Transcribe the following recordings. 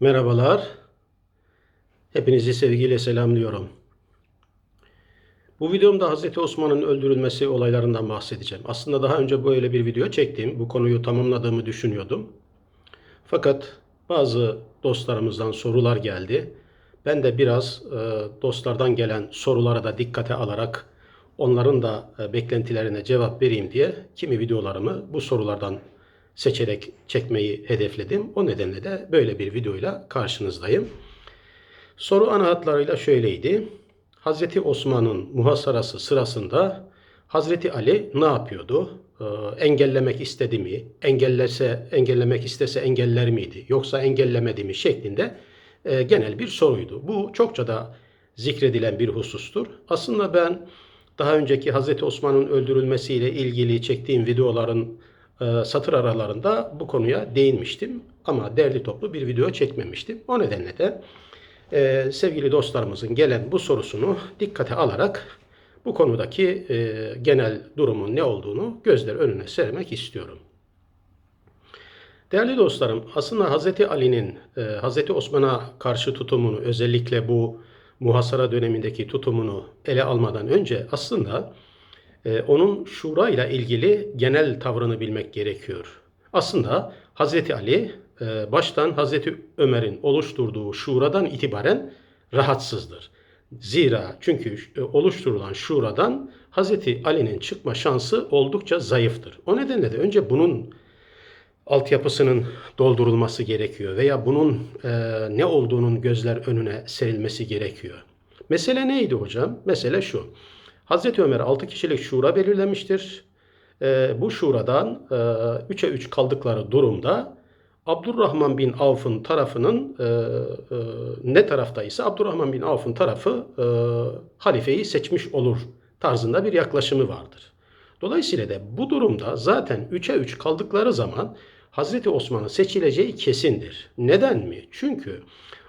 Merhabalar. Hepinizi sevgiyle selamlıyorum. Bu videomda Hz. Osman'ın öldürülmesi olaylarından bahsedeceğim. Aslında daha önce böyle bir video çektim. Bu konuyu tamamladığımı düşünüyordum. Fakat bazı dostlarımızdan sorular geldi. Ben de biraz e, dostlardan gelen sorulara da dikkate alarak onların da e, beklentilerine cevap vereyim diye kimi videolarımı bu sorulardan seçerek çekmeyi hedefledim. O nedenle de böyle bir videoyla karşınızdayım. Soru ana hatlarıyla şöyleydi. Hazreti Osman'ın muhasarası sırasında Hazreti Ali ne yapıyordu? Ee, engellemek istedi mi? Engellese, engellemek istese engeller miydi? Yoksa engellemedi mi? Şeklinde e, genel bir soruydu. Bu çokça da zikredilen bir husustur. Aslında ben daha önceki Hazreti Osman'ın öldürülmesiyle ilgili çektiğim videoların satır aralarında bu konuya değinmiştim. Ama derli toplu bir video çekmemiştim. O nedenle de e, sevgili dostlarımızın gelen bu sorusunu dikkate alarak bu konudaki e, genel durumun ne olduğunu gözler önüne sermek istiyorum. Değerli dostlarım, aslında Hz. Ali'nin e, Hz. Osman'a karşı tutumunu, özellikle bu muhasara dönemindeki tutumunu ele almadan önce aslında e, onun şura ile ilgili genel tavrını bilmek gerekiyor. Aslında Hz. Ali e, baştan Hz. Ömer'in oluşturduğu şuradan itibaren rahatsızdır. Zira çünkü e, oluşturulan şuradan Hz. Ali'nin çıkma şansı oldukça zayıftır. O nedenle de önce bunun altyapısının doldurulması gerekiyor veya bunun e, ne olduğunun gözler önüne serilmesi gerekiyor. Mesele neydi hocam? Mesele şu. Hazreti Ömer 6 kişilik şura belirlemiştir. E, bu şuradan e, 3'e 3 kaldıkları durumda Abdurrahman bin Avf'ın tarafının e, e, ne taraftaysa Abdurrahman bin Avf'ın tarafı e, halifeyi seçmiş olur tarzında bir yaklaşımı vardır. Dolayısıyla da bu durumda zaten 3'e 3 kaldıkları zaman Hazreti Osman'ın seçileceği kesindir. Neden mi? Çünkü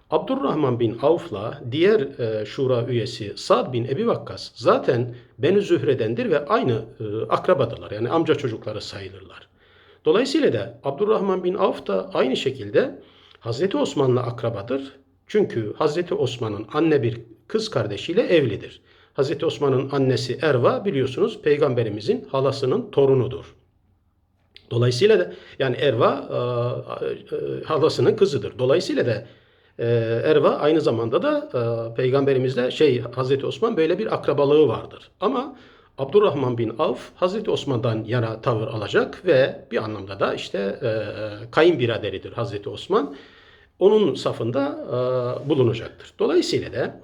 Abdurrahman bin Avf'la diğer e, şura üyesi Sa'd bin Ebi Vakkas zaten Beni Zühre'dendir ve aynı e, akrabadırlar. Yani amca çocukları sayılırlar. Dolayısıyla da Abdurrahman bin Avf da aynı şekilde Hazreti Osman'la akrabadır. Çünkü Hazreti Osman'ın anne bir kız kardeşiyle evlidir. Hazreti Osman'ın annesi Erva biliyorsunuz peygamberimizin halasının torunudur. Dolayısıyla da yani Erva e, e, halasının kızıdır. Dolayısıyla da e, Erva aynı zamanda da e, peygamberimizle şey Hazreti Osman böyle bir akrabalığı vardır. Ama Abdurrahman bin Avf Hazreti Osman'dan yana tavır alacak ve bir anlamda da işte e, kayınbiraderidir Hazreti Osman. Onun safında e, bulunacaktır. Dolayısıyla da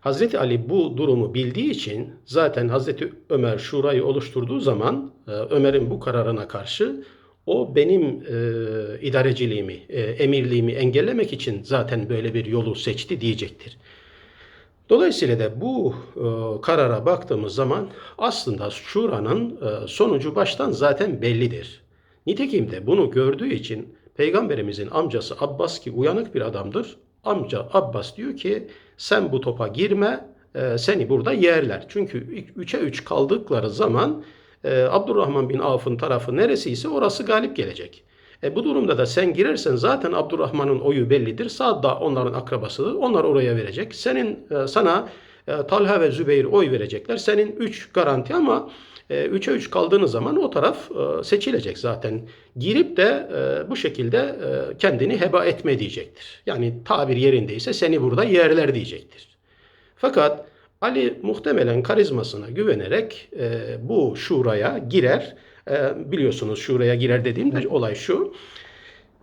Hazreti Ali bu durumu bildiği için zaten Hazreti Ömer şurayı oluşturduğu zaman e, Ömer'in bu kararına karşı o benim e, idareciliğimi, e, emirliğimi engellemek için zaten böyle bir yolu seçti diyecektir. Dolayısıyla da bu e, karara baktığımız zaman aslında şuranın e, sonucu baştan zaten bellidir. Nitekim de bunu gördüğü için Peygamberimizin amcası Abbas ki uyanık bir adamdır. Amca Abbas diyor ki sen bu topa girme e, seni burada yerler. Çünkü 3'e 3 kaldıkları zaman e, Abdurrahman bin Avf'ın tarafı neresiyse orası galip gelecek. E, bu durumda da sen girersen zaten Abdurrahman'ın oyu bellidir. Sa'd da onların akrabasıdır. Onlar oraya verecek. Senin e, sana e, Talha ve Zübeyir oy verecekler. Senin 3 garanti ama 3'e 3 kaldığınız zaman o taraf e, seçilecek zaten. Girip de e, bu şekilde e, kendini heba etme diyecektir. Yani tabir yerindeyse seni burada yerler diyecektir. Fakat Ali muhtemelen karizmasına güvenerek bu şuraya girer. Biliyorsunuz şuraya girer dediğimde olay şu.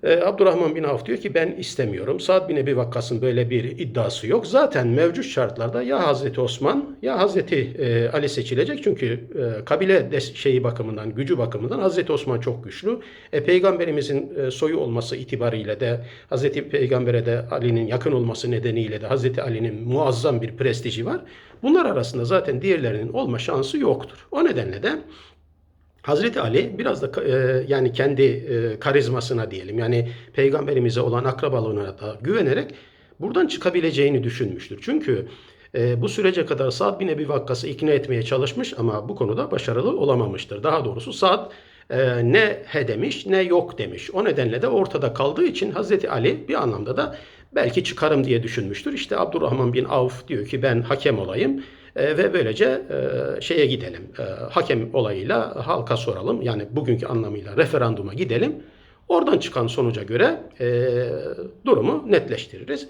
Ee, Abdurrahman bin Avf diyor ki ben istemiyorum. Sa'd bin Ebi Vakkas'ın böyle bir iddiası yok. Zaten mevcut şartlarda ya Hazreti Osman ya Hazreti e, Ali seçilecek. Çünkü e, kabile şeyi bakımından, gücü bakımından Hazreti Osman çok güçlü. E, Peygamberimizin e, soyu olması itibariyle de Hazreti Peygamber'e de Ali'nin yakın olması nedeniyle de Hazreti Ali'nin muazzam bir prestiji var. Bunlar arasında zaten diğerlerinin olma şansı yoktur. O nedenle de Hazreti Ali biraz da e, yani kendi e, karizmasına diyelim yani peygamberimize olan akrabalığına da güvenerek buradan çıkabileceğini düşünmüştür. Çünkü e, bu sürece kadar Sa'd bin Ebi Vakkas'ı ikna etmeye çalışmış ama bu konuda başarılı olamamıştır. Daha doğrusu Sa'd e, ne he demiş ne yok demiş. O nedenle de ortada kaldığı için Hazreti Ali bir anlamda da belki çıkarım diye düşünmüştür. İşte Abdurrahman bin Avf diyor ki ben hakem olayım e, ve böylece e, şeye gidelim. E, hakem olayıyla halka soralım. Yani bugünkü anlamıyla referanduma gidelim. Oradan çıkan sonuca göre e, durumu netleştiririz.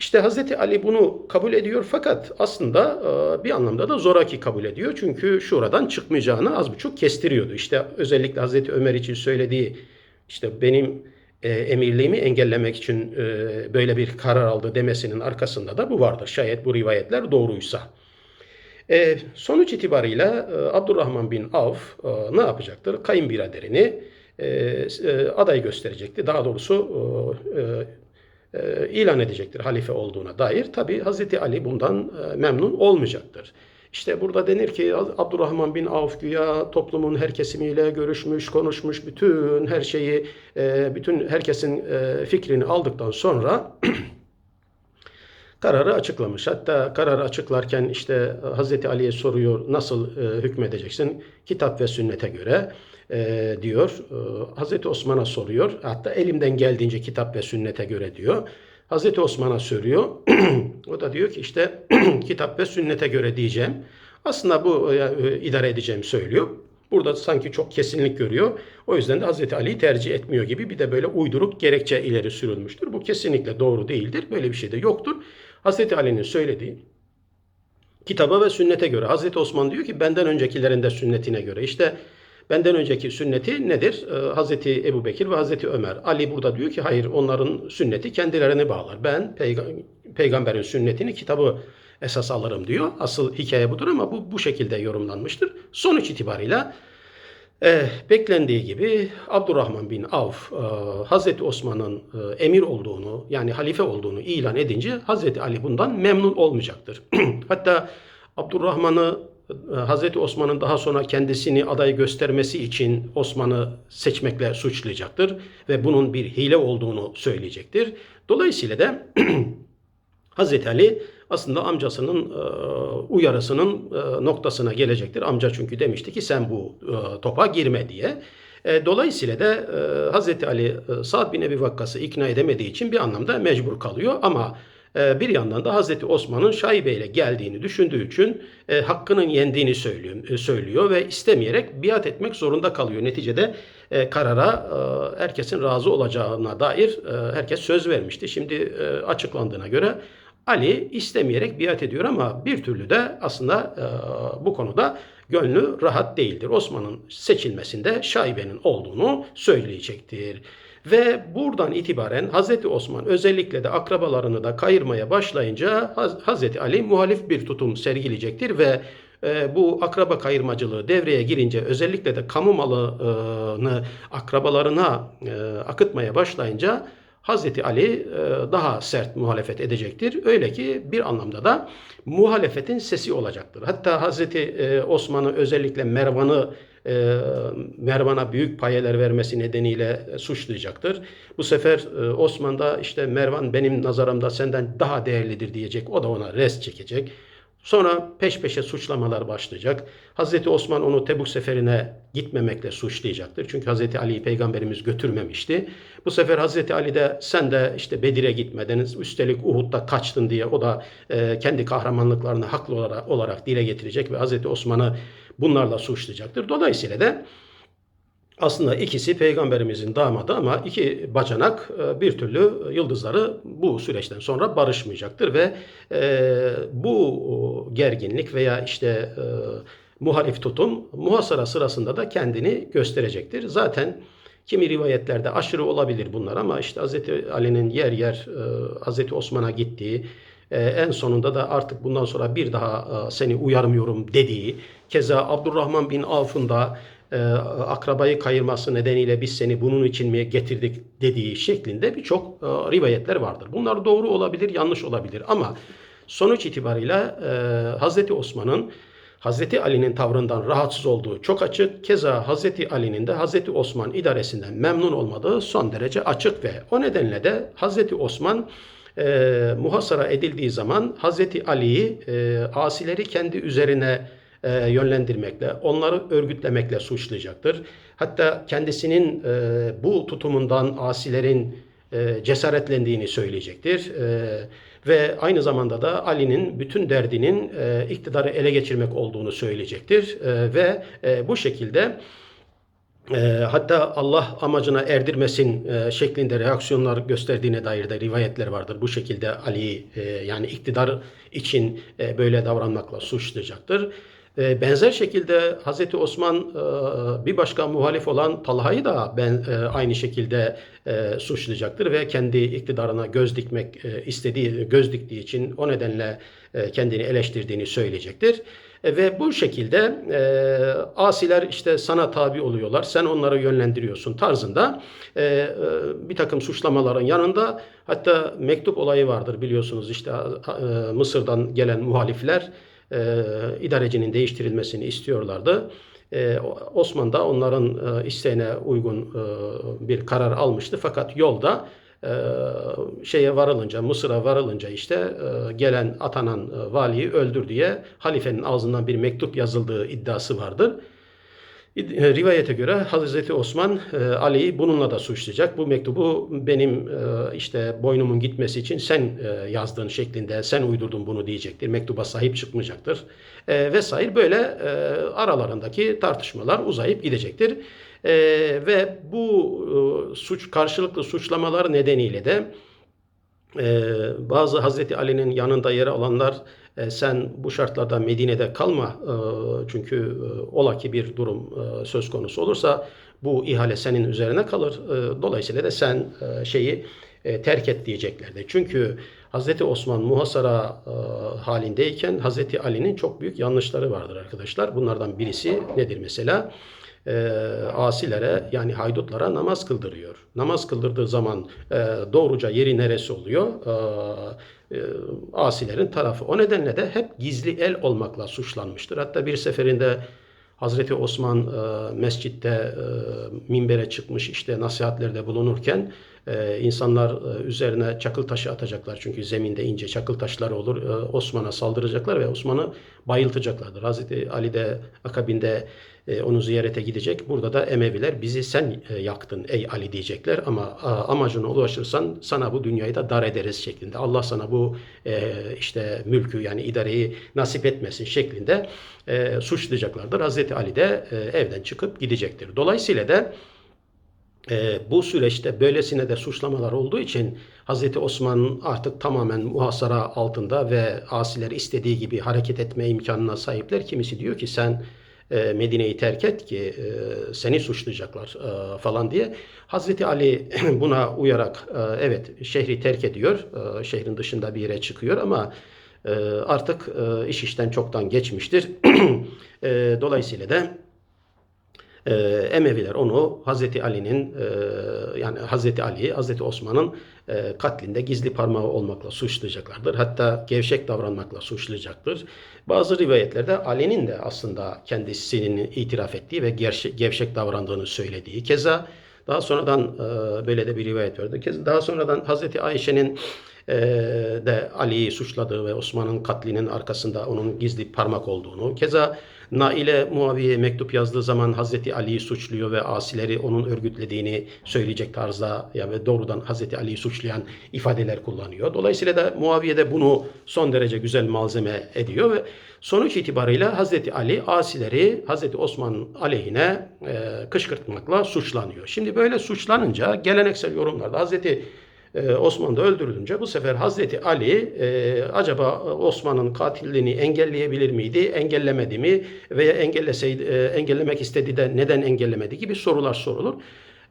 İşte Hazreti Ali bunu kabul ediyor fakat aslında e, bir anlamda da zoraki kabul ediyor. Çünkü şuradan çıkmayacağını az buçuk kestiriyordu. İşte özellikle Hazreti Ömer için söylediği işte benim e, emirliğimi engellemek için e, böyle bir karar aldı demesinin arkasında da bu vardır. Şayet bu rivayetler doğruysa. E, sonuç itibariyle e, Abdurrahman bin Avf e, ne yapacaktır? Kayınbiraderini e, e, aday gösterecekti. Daha doğrusu e, e, ilan edecektir halife olduğuna dair. Tabi Hazreti Ali bundan e, memnun olmayacaktır. İşte burada denir ki Abdurrahman bin Avf güya toplumun her kesimiyle görüşmüş, konuşmuş, bütün her şeyi, e, bütün herkesin e, fikrini aldıktan sonra kararı açıklamış. Hatta kararı açıklarken işte Hazreti Ali'ye soruyor nasıl e, hükmedeceksin? Kitap ve sünnete göre diyor. Hazreti Osman'a soruyor. Hatta elimden geldiğince kitap ve sünnete göre diyor. Hazreti Osman'a soruyor. o da diyor ki işte kitap ve sünnete göre diyeceğim. Aslında bu e, idare edeceğim söylüyor. Burada sanki çok kesinlik görüyor. O yüzden de Hazreti Ali'yi tercih etmiyor gibi bir de böyle uyduruk gerekçe ileri sürülmüştür. Bu kesinlikle doğru değildir. Böyle bir şey de yoktur. Hazreti Ali'nin söylediği kitaba ve sünnete göre. Hazreti Osman diyor ki benden öncekilerin de sünnetine göre. İşte benden önceki sünneti nedir? Ee, Hazreti Ebu Bekir ve Hazreti Ömer. Ali burada diyor ki hayır onların sünneti kendilerine bağlar. Ben peyg- peygamberin sünnetini kitabı esas alırım diyor. Asıl hikaye budur ama bu bu şekilde yorumlanmıştır. Sonuç itibariyle e, beklendiği gibi Abdurrahman bin Avf e, Hazreti Osman'ın e, emir olduğunu yani halife olduğunu ilan edince Hazreti Ali bundan memnun olmayacaktır. Hatta Abdurrahman'ı Hazreti Osman'ın daha sonra kendisini aday göstermesi için Osman'ı seçmekle suçlayacaktır ve bunun bir hile olduğunu söyleyecektir. Dolayısıyla da Hazreti Ali aslında amcasının e, uyarısının e, noktasına gelecektir. Amca çünkü demişti ki sen bu e, topa girme diye. Dolayısıyla da Hazreti Ali Sa'd bin Ebi Vakkas'ı ikna edemediği için bir anlamda mecbur kalıyor ama bir yandan da Hazreti Osman'ın şaibe ile geldiğini düşündüğü için e, hakkının yendiğini söylüyor, e, söylüyor ve istemeyerek biat etmek zorunda kalıyor. Neticede e, karara herkesin razı olacağına dair herkes söz vermişti. Şimdi açıklandığına göre Ali istemeyerek biat ediyor ama bir türlü de aslında bu konuda gönlü rahat değildir. Osman'ın seçilmesinde şaibenin olduğunu söyleyecektir. Ve buradan itibaren Hazreti Osman özellikle de akrabalarını da kayırmaya başlayınca Haz Hazreti Ali muhalif bir tutum sergileyecektir ve e, bu akraba kayırmacılığı devreye girince özellikle de kamu malını akrabalarına e, akıtmaya başlayınca Hazreti Ali e, daha sert muhalefet edecektir. Öyle ki bir anlamda da muhalefetin sesi olacaktır. Hatta Hazreti e, Osman'ı özellikle Mervan'ı e, Mervan'a büyük payeler vermesi nedeniyle suçlayacaktır. Bu sefer Osman da işte Mervan benim nazarımda senden daha değerlidir diyecek. O da ona rest çekecek. Sonra peş peşe suçlamalar başlayacak. Hazreti Osman onu Tebuk seferine gitmemekle suçlayacaktır. Çünkü Hazreti Ali'yi peygamberimiz götürmemişti. Bu sefer Hazreti Ali de sen de işte Bedir'e gitmedin, üstelik Uhud'da kaçtın diye o da e, kendi kahramanlıklarını haklı olarak, olarak dile getirecek ve Hazreti Osman'ı bunlarla suçlayacaktır. Dolayısıyla da aslında ikisi peygamberimizin damadı ama iki bacanak e, bir türlü yıldızları bu süreçten sonra barışmayacaktır ve e, bu gerginlik veya işte e, muhalif tutum muhasara sırasında da kendini gösterecektir. Zaten kimi rivayetlerde aşırı olabilir bunlar ama işte Hz. Ali'nin yer yer Hz. Osman'a gittiği en sonunda da artık bundan sonra bir daha seni uyarmıyorum dediği keza Abdurrahman bin Avf'ın da e, akrabayı kayırması nedeniyle biz seni bunun için mi getirdik dediği şeklinde birçok e, rivayetler vardır. Bunlar doğru olabilir, yanlış olabilir ama sonuç itibariyle e, Hazreti Osman'ın Hazreti Ali'nin tavrından rahatsız olduğu çok açık. Keza Hazreti Ali'nin de Hazreti Osman idaresinden memnun olmadığı son derece açık ve o nedenle de Hazreti Osman e, muhasara edildiği zaman Hazreti Ali'yi e, asileri kendi üzerine e, yönlendirmekle, onları örgütlemekle suçlayacaktır. Hatta kendisinin e, bu tutumundan asilerin e, cesaretlendiğini söyleyecektir. E, ve aynı zamanda da Ali'nin bütün derdinin e, iktidarı ele geçirmek olduğunu söyleyecektir. E, ve e, bu şekilde e, hatta Allah amacına erdirmesin e, şeklinde reaksiyonlar gösterdiğine dair de rivayetler vardır. Bu şekilde Ali'yi e, yani iktidar için e, böyle davranmakla suçlayacaktır. E, benzer şekilde Hazreti Osman e, bir başka muhalif olan Talha'yı da ben e, aynı şekilde e, suçlayacaktır ve kendi iktidarına göz dikmek e, istediği göz diktiği için o nedenle e, kendini eleştirdiğini söyleyecektir. E, ve bu şekilde e, asiler işte sana tabi oluyorlar, sen onları yönlendiriyorsun tarzında e, e, bir takım suçlamaların yanında hatta mektup olayı vardır biliyorsunuz işte e, Mısır'dan gelen muhalifler e, idarecinin değiştirilmesini istiyorlardı. E, Osman da onların e, isteğine uygun e, bir karar almıştı fakat yolda e, şeye varılınca, Mısır'a varılınca işte e, gelen atanan e, valiyi öldür diye halifenin ağzından bir mektup yazıldığı iddiası vardır. İd- Rivayete göre Hazreti Osman e, Ali'yi bununla da suçlayacak. Bu mektubu benim e, işte boynumun gitmesi için sen e, yazdığın şeklinde sen uydurdun bunu diyecektir. Mektuba sahip çıkmayacaktır. E, vesaire böyle e, aralarındaki tartışmalar uzayıp gidecektir. E, ve bu e, suç karşılıklı suçlamalar nedeniyle de bazı Hazreti Ali'nin yanında yer alanlar e, sen bu şartlarda Medine'de kalma e, çünkü e, ola ki bir durum e, söz konusu olursa bu ihale senin üzerine kalır. Dolayısıyla da sen şeyi e, terk et diyeceklerdi. Çünkü Hazreti Osman muhasara halindeyken Hazreti Ali'nin çok büyük yanlışları vardır arkadaşlar. Bunlardan birisi nedir mesela? E, asilere yani haydutlara namaz kıldırıyor. Namaz kıldırdığı zaman e, doğruca yeri neresi oluyor? E, e, asilerin tarafı. O nedenle de hep gizli el olmakla suçlanmıştır. Hatta bir seferinde Hazreti Osman e, mescitte e, minbere çıkmış işte nasihatlerde bulunurken e, insanlar e, üzerine çakıl taşı atacaklar. Çünkü zeminde ince çakıl taşları olur. E, Osman'a saldıracaklar ve Osman'ı bayıltacaklardır. Hazreti Ali de akabinde e, onu ziyarete gidecek. Burada da Emeviler bizi sen e, yaktın ey Ali diyecekler ama amacına ulaşırsan sana bu dünyayı da dar ederiz şeklinde. Allah sana bu e, işte mülkü yani idareyi nasip etmesin şeklinde suçlayacaklardır. Hazreti Ali de evden çıkıp gidecektir. Dolayısıyla da bu süreçte böylesine de suçlamalar olduğu için Hazreti Osman artık tamamen muhasara altında ve asiler istediği gibi hareket etme imkanına sahipler. Kimisi diyor ki sen e, Medine'yi terk et ki e, seni suçlayacaklar e, falan diye. Hazreti Ali buna uyarak evet şehri terk ediyor. Şehrin dışında bir yere çıkıyor ama artık iş işten çoktan geçmiştir. dolayısıyla da e, Emeviler onu Hazreti Ali'nin e, yani Hazreti Ali, Hazreti Osman'ın e, katlinde gizli parmağı olmakla suçlayacaklardır. Hatta gevşek davranmakla suçlayacaktır. Bazı rivayetlerde Ali'nin de aslında kendisinin itiraf ettiği ve gevşek davrandığını söylediği. Keza daha sonradan e, böyle de bir rivayet vardı. Keza daha sonradan Hazreti Ayşe'nin e, de Ali'yi suçladığı ve Osman'ın katlinin arkasında onun gizli parmak olduğunu. Keza Naile Muaviye'ye mektup yazdığı zaman Hazreti Ali'yi suçluyor ve asileri onun örgütlediğini söyleyecek tarzda ya ve doğrudan Hazreti Ali'yi suçlayan ifadeler kullanıyor. Dolayısıyla da Muaviye de bunu son derece güzel malzeme ediyor ve sonuç itibariyle Hazreti Ali asileri Hazreti Osman aleyhine e, kışkırtmakla suçlanıyor. Şimdi böyle suçlanınca geleneksel yorumlarda Hazreti e, Osman da öldürülünce bu sefer Hazreti Ali e, acaba Osman'ın katillerini engelleyebilir miydi, engellemedi mi veya engelleseydi, e, engellemek istedi de neden engellemedi gibi sorular sorulur.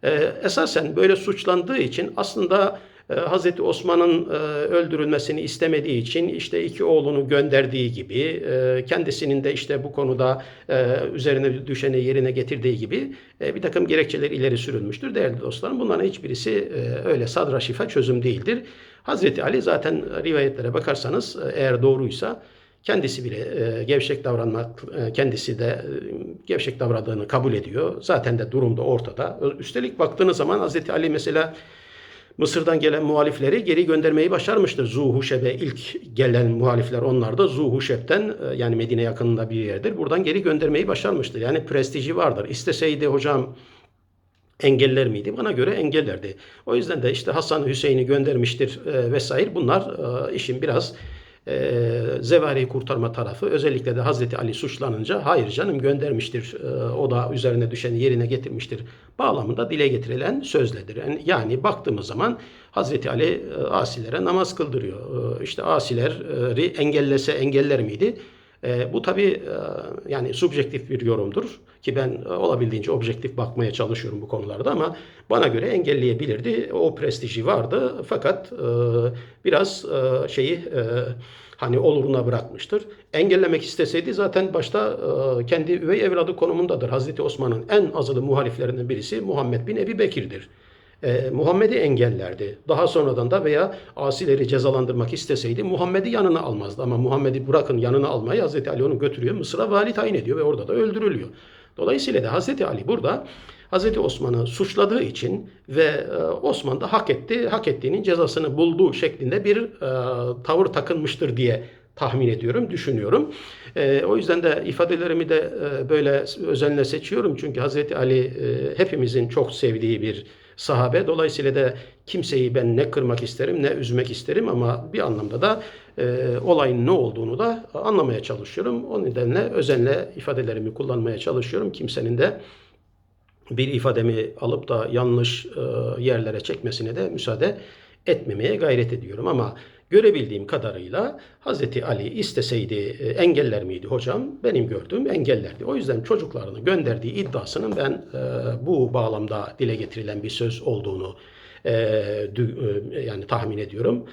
E, esasen böyle suçlandığı için aslında Hazreti Osman'ın e, öldürülmesini istemediği için işte iki oğlunu gönderdiği gibi e, kendisinin de işte bu konuda e, üzerine düşeni yerine getirdiği gibi bir takım gerekçeler ileri sürülmüştür değerli dostlarım. Bunların hiçbirisi öyle sadra şifa çözüm değildir. Hazreti Ali zaten rivayetlere bakarsanız eğer doğruysa kendisi bile gevşek davranmak, kendisi de gevşek davrandığını kabul ediyor. Zaten de durum da ortada. Üstelik baktığınız zaman Hazreti Ali mesela Mısır'dan gelen muhalifleri geri göndermeyi başarmıştır. Zuhuşeb'e ilk gelen muhalifler onlar da Zuhuşeb'ten e, yani Medine yakınında bir yerdir. Buradan geri göndermeyi başarmıştır. Yani prestiji vardır. İsteseydi hocam engeller miydi? Bana göre engellerdi. O yüzden de işte Hasan Hüseyin'i göndermiştir e, vesaire. Bunlar e, işin biraz e, Zevari'yi kurtarma tarafı. Özellikle de Hazreti Ali suçlanınca hayır canım göndermiştir. E, o da üzerine düşeni yerine getirmiştir. Bağlamında dile getirilen sözledir. Yani, yani baktığımız zaman Hazreti Ali e, asilere namaz kıldırıyor. E, işte asileri engellese engeller miydi? E, bu tabii e, yani subjektif bir yorumdur ki ben e, olabildiğince objektif bakmaya çalışıyorum bu konularda ama bana göre engelleyebilirdi. O prestiji vardı fakat e, biraz e, şeyi e, hani oluruna bırakmıştır. Engellemek isteseydi zaten başta e, kendi üvey evladı konumundadır. Hazreti Osman'ın en azılı muhaliflerinden birisi Muhammed bin Ebi Bekir'dir e, Muhammed'i engellerdi. Daha sonradan da veya asileri cezalandırmak isteseydi Muhammed'i yanına almazdı. Ama Muhammed'i bırakın yanına almayı Hazreti Ali onu götürüyor. Mısır'a vali tayin ediyor ve orada da öldürülüyor. Dolayısıyla da Hazreti Ali burada Hazreti Osman'ı suçladığı için ve e, Osman da hak etti, hak ettiğinin cezasını bulduğu şeklinde bir e, tavır takınmıştır diye tahmin ediyorum, düşünüyorum. E, o yüzden de ifadelerimi de e, böyle özenle seçiyorum. Çünkü Hazreti Ali e, hepimizin çok sevdiği bir sahabe. Dolayısıyla da kimseyi ben ne kırmak isterim ne üzmek isterim ama bir anlamda da e, olayın ne olduğunu da anlamaya çalışıyorum. O nedenle özenle ifadelerimi kullanmaya çalışıyorum. Kimsenin de bir ifademi alıp da yanlış e, yerlere çekmesine de müsaade etmemeye gayret ediyorum ama görebildiğim kadarıyla Hazreti Ali isteseydi e, engeller miydi hocam? Benim gördüğüm engellerdi. O yüzden çocuklarını gönderdiği iddiasının ben e, bu bağlamda dile getirilen bir söz olduğunu e, yani tahmin ediyorum.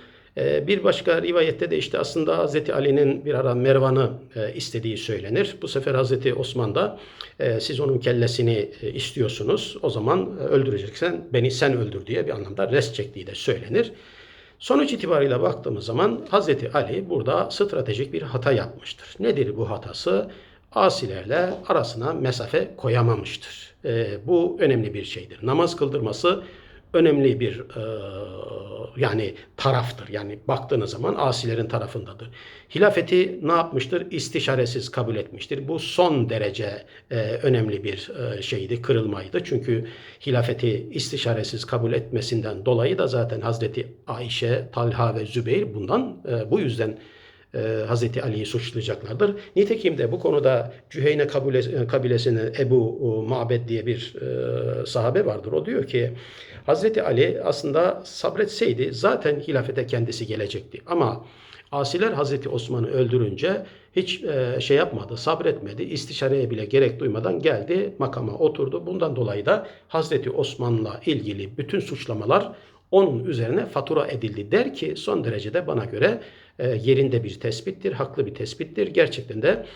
Bir başka rivayette de işte aslında Hazreti Ali'nin bir ara Mervan'ı istediği söylenir. Bu sefer Hazreti Osman da siz onun kellesini istiyorsunuz. O zaman öldüreceksen beni sen öldür diye bir anlamda res çektiği de söylenir. Sonuç itibariyle baktığımız zaman Hazreti Ali burada stratejik bir hata yapmıştır. Nedir bu hatası? Asilerle arasına mesafe koyamamıştır. E, bu önemli bir şeydir. Namaz kıldırması önemli bir e, yani taraftır. Yani baktığınız zaman asilerin tarafındadır. Hilafeti ne yapmıştır? İstişaresiz kabul etmiştir. Bu son derece e, önemli bir e, şeydi, kırılmaydı. Çünkü hilafeti istişaresiz kabul etmesinden dolayı da zaten Hazreti Ayşe, Talha ve Zübeyir bundan e, bu yüzden e, Hazreti Ali'yi suçlayacaklardır. Nitekim de bu konuda Cüheyne kabilesinin Ebu Ma'bed diye bir e, sahabe vardır. O diyor ki Hazreti Ali aslında sabretseydi zaten hilafete kendisi gelecekti. Ama asiler Hazreti Osman'ı öldürünce hiç e, şey yapmadı, sabretmedi, istişareye bile gerek duymadan geldi makama oturdu. Bundan dolayı da Hazreti Osman'la ilgili bütün suçlamalar onun üzerine fatura edildi der ki son derecede bana göre e, yerinde bir tespittir, haklı bir tespittir. Gerçekten de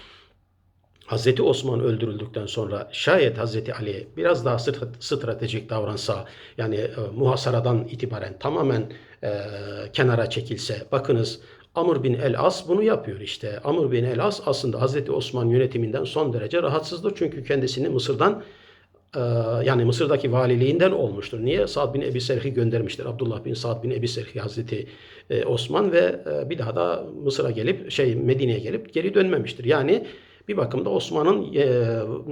Hazreti Osman öldürüldükten sonra şayet Hazreti Ali biraz daha stratejik davransa yani e, muhasaradan itibaren tamamen e, kenara çekilse bakınız Amr bin el-As bunu yapıyor işte. Amr bin el-As aslında Hazreti Osman yönetiminden son derece rahatsızdır. Çünkü kendisini Mısır'dan yani Mısır'daki valiliğinden olmuştur. Niye? Sa'd bin Ebi Serhi göndermiştir. Abdullah bin Sa'd bin Ebi Serhi Hazreti e, Osman ve e, bir daha da Mısır'a gelip şey Medine'ye gelip geri dönmemiştir. Yani bir bakımda Osman'ın e,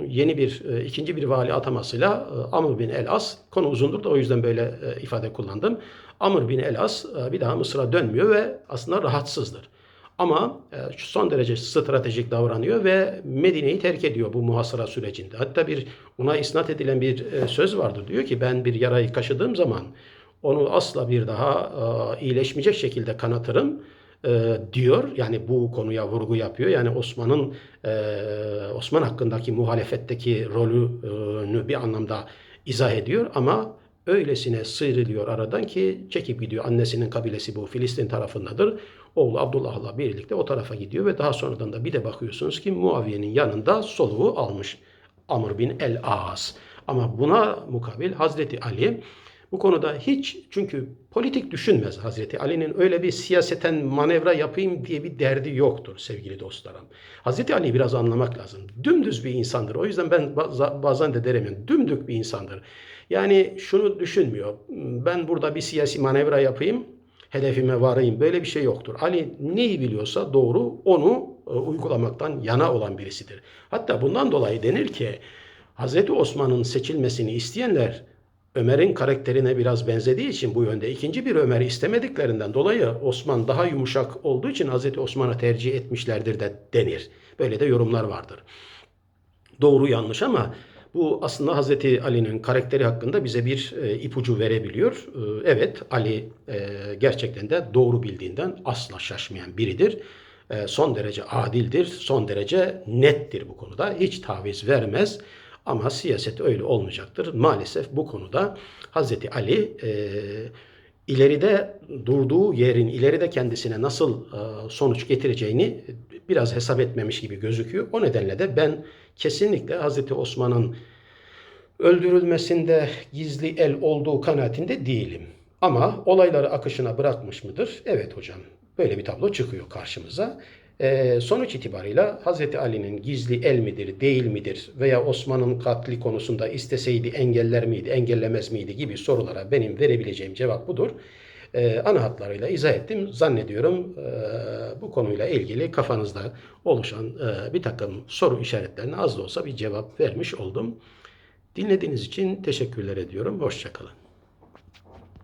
yeni bir ikinci bir vali atamasıyla Amr bin El-As konu uzundur da o yüzden böyle ifade kullandım. Amr bin El-As bir daha Mısır'a dönmüyor ve aslında rahatsızdır. Ama e, son derece stratejik davranıyor ve Medine'yi terk ediyor bu muhasara sürecinde. Hatta bir ona isnat edilen bir e, söz vardır. Diyor ki ben bir yarayı kaşıdığım zaman onu asla bir daha e, iyileşmeyecek şekilde kanatırım diyor. Yani bu konuya vurgu yapıyor. Yani Osman'ın Osman hakkındaki muhalefetteki rolünü bir anlamda izah ediyor ama öylesine sıyrılıyor aradan ki çekip gidiyor. Annesinin kabilesi bu Filistin tarafındadır. Oğlu Abdullah'la birlikte o tarafa gidiyor ve daha sonradan da bir de bakıyorsunuz ki Muaviye'nin yanında soluğu almış Amr bin el-As. Ama buna mukabil Hazreti Ali bu konuda hiç çünkü politik düşünmez Hazreti Ali'nin öyle bir siyaseten manevra yapayım diye bir derdi yoktur sevgili dostlarım. Hazreti Ali biraz anlamak lazım. Dümdüz bir insandır. O yüzden ben bazen de yani dümdük bir insandır. Yani şunu düşünmüyor. Ben burada bir siyasi manevra yapayım, hedefime varayım. Böyle bir şey yoktur. Ali neyi biliyorsa doğru onu e, uygulamaktan yana olan birisidir. Hatta bundan dolayı denir ki Hazreti Osman'ın seçilmesini isteyenler Ömer'in karakterine biraz benzediği için bu yönde ikinci bir Ömer'i istemediklerinden dolayı Osman daha yumuşak olduğu için Hazreti Osman'ı tercih etmişlerdir de denir. Böyle de yorumlar vardır. Doğru yanlış ama bu aslında Hazreti Ali'nin karakteri hakkında bize bir e, ipucu verebiliyor. E, evet Ali e, gerçekten de doğru bildiğinden asla şaşmayan biridir. E, son derece adildir, son derece nettir bu konuda. Hiç taviz vermez. Ama siyaset öyle olmayacaktır. Maalesef bu konuda Hazreti Ali e, ileride durduğu yerin ileride kendisine nasıl e, sonuç getireceğini biraz hesap etmemiş gibi gözüküyor. O nedenle de ben kesinlikle Hazreti Osman'ın öldürülmesinde gizli el olduğu kanaatinde değilim. Ama olayları akışına bırakmış mıdır? Evet hocam. Böyle bir tablo çıkıyor karşımıza. Ee, sonuç itibarıyla Hazreti Ali'nin gizli el midir, değil midir veya Osman'ın katli konusunda isteseydi engeller miydi, engellemez miydi gibi sorulara benim verebileceğim cevap budur. Ee, ana hatlarıyla izah ettim. Zannediyorum ee, bu konuyla ilgili kafanızda oluşan ee, bir takım soru işaretlerine az da olsa bir cevap vermiş oldum. Dinlediğiniz için teşekkürler ediyorum. Hoşçakalın.